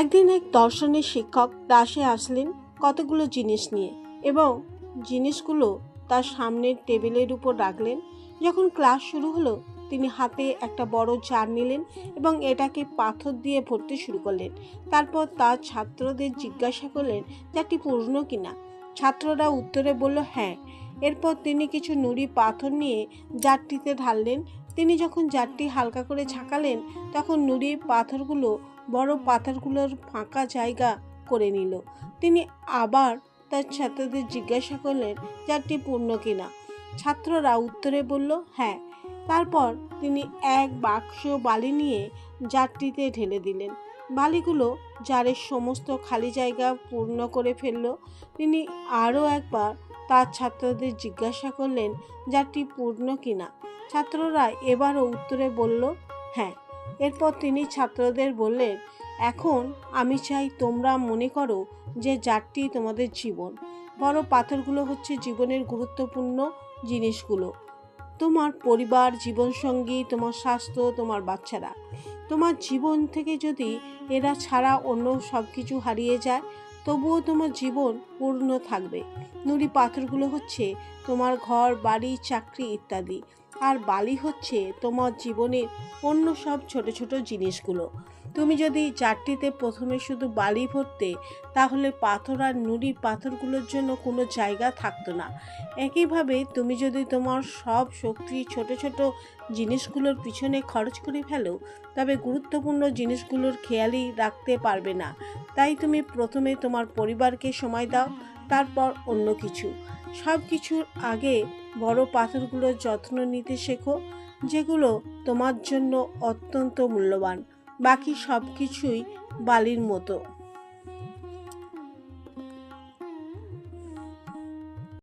একদিন এক দর্শনের শিক্ষক ক্লাসে আসলেন কতগুলো জিনিস নিয়ে এবং জিনিসগুলো তার সামনের টেবিলের উপর রাখলেন। যখন ক্লাস শুরু হলো, তিনি হাতে একটা বড় জার নিলেন এবং এটাকে পাথর দিয়ে ভরতে শুরু করলেন। তারপর তার ছাত্রদের জিজ্ঞাসা করলেন জারটি পূর্ণ কিনা ছাত্ররা উত্তরে বলল হ্যাঁ। এরপর তিনি কিছু নুড়ি পাথর নিয়ে জারটিতে ঢাললেন তিনি যখন জারটি হালকা করে ঝাঁকালেন, তখন নুড়ি পাথরগুলো বড় পাথরগুলোর ফাঁকা জায়গা করে নিল। তিনি আবার তার ছাত্রদের জিজ্ঞাসা করলেন, জারটি পূর্ণ কিনা? ছাত্ররা উত্তরে বলল হ্যাঁ। তারপর তিনি এক বাক্স বালি নিয়ে জারটিতে ঢেলে দিলেন। বালিগুলো জারের সমস্ত খালি জায়গা পূর্ণ করে ফেলল। তিনি আরও একবার তার ছাত্রদের জিজ্ঞাসা করলেন, জারটি পূর্ণ কিনা? ছাত্ররা এবারও উত্তরে বলল হ্যাঁ। এরপর তিনি ছাত্রদের বললেন, এখন আমি চাই তোমরা মনে করো যে জারটি তোমাদের জীবন। বড় পাথরগুলো হচ্ছে জীবনের গুরুত্বপূর্ণ জিনিসগুলো। তোমার পরিবার, জীবনসঙ্গী, তোমার স্বাস্থ্য, তোমার বাচ্চারা। তোমার জীবন থেকে যদি এরা ছাড়া অন্য সব কিছু হারিয়ে যায়, তবুও তোমার জীবন পূর্ণ থাকবে। নুড়ি পাথরগুলো হচ্ছে তোমার ঘর, বাড়ি, চাকরি ইত্যাদি। আর বালি হচ্ছে তোমার জীবনের অন্য সব ছোট ছোট জিনিসগুলো। তুমি যদি চারটিতে প্রথমে শুধু বালি ভরতে, তাহলে পাথর আর নুড়ি পাথরগুলোর জন্য কোনো জায়গা থাকতো না। একইভাবে তুমি যদি তোমার সব শক্তি ছোট ছোট জিনিসগুলোর পিছনে খরচ করে ফেলো, তবে গুরুত্বপূর্ণ জিনিসগুলোর খেয়ালই রাখতে পারবে না। তাই তুমি প্রথমে তোমার পরিবারকে সময় দাও, তারপর অন্য কিছু। সব কিছুর আগে বড় পাথরগুলোর যত্ন নিতে শেখো, যেগুলো তোমার জন্য অত্যন্ত মূল্যবান। বাকি সব কিছুই বালির মতো।